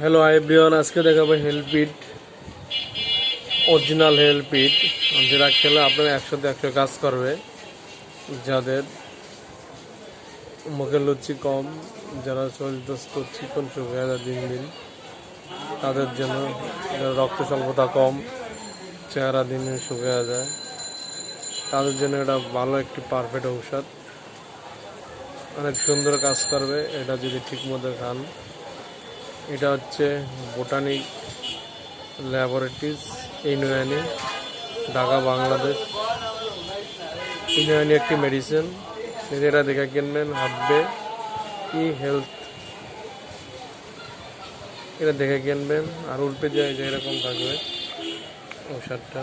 Hello everyone আজকে দেখাবো হেলপিট original হেলপিট যেটা খেলে আপনার একশোতে একশো কাজ করবে। যাদের মুখের লুচি কম, যারা শরীর শরীরদস্ত চিকন শুকিয়ে যায় দিন দিন তাদের জন্য রক্ত স্বল্পতা কম, চেহারা দিন দিন শুকিয়ে যায়। তাদের জন্য এটা ভালো একটি পারফেক্ট ঔষধ। অনেক সুন্দর কাজ করবে। এটা যদি ঠিক মতো খান এটা হচ্ছে বোটানিক ল্যাবরেটরিজ ইউনানি ঢাকা বাংলাদেশ ইউনানি একটি মেডিসিন এটা দেখে কিনবেন ভাববে ই হেলথ। এটা দেখে কিনবেন, আর উল্পে যায় যে এরকম থাকবে ঔষধটা।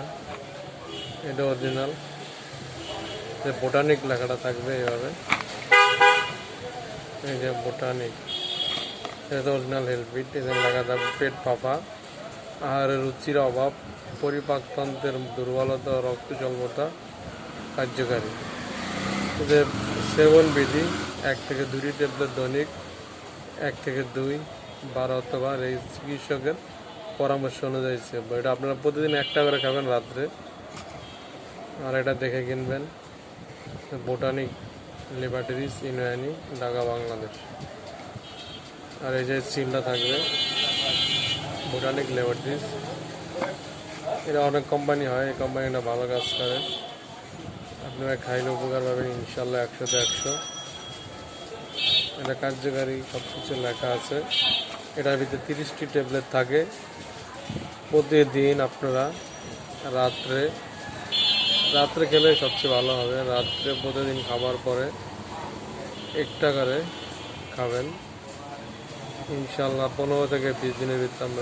এটা অরিজিনাল যে বোটানিক লেখাটা থাকবে এইভাবে। এই যে বোটানিক এটা অরিজিনাল হেলপিট এদের লেখা থাকবে পেট ফাঁপা। আহারের রুচির অভাব, পরিপাকতন্ত্রের দুর্বলতা রক্ত স্বল্পতা কার্যকারী। এদের সেবন বিধি, এক থেকে দুটি ট্যাবলেট দৈনিক, এক থেকে দুই, বার অথবা এই চিকিৎসকের পরামর্শ অনুযায়ী সেব এটা আপনারা প্রতিদিন একটা করে খাবেন রাত্রে। আর এটা দেখে কিনবেন। Botanic laboratories Unani Dhaka, Bangladesh. আর এই যে সিলটা থাকবে। বোটানিক ল্যাবরেটরিজ এটা অনেক কোম্পানি হয়, এই কোম্পানিটা ভালো কাজ করে। আপনারা খাইলে উপকার পাবেন ইনশাল্লাহ একশোতে একশো। এটা কার্যকারী, সব কিছু লেখা আছে। এটার ভিতরে তিরিশটি ট্যাবলেট থাকে। প্রতিদিন আপনারা রাত্রে রাত্রে খেলে সবচেয়ে ভালো হবে। রাত্রে প্রতিদিন খাবার পরে একটা করে খাবেন। ইনশাল্লাহ পনেরো থেকে বিশ দিনের ভিতরে আমরা।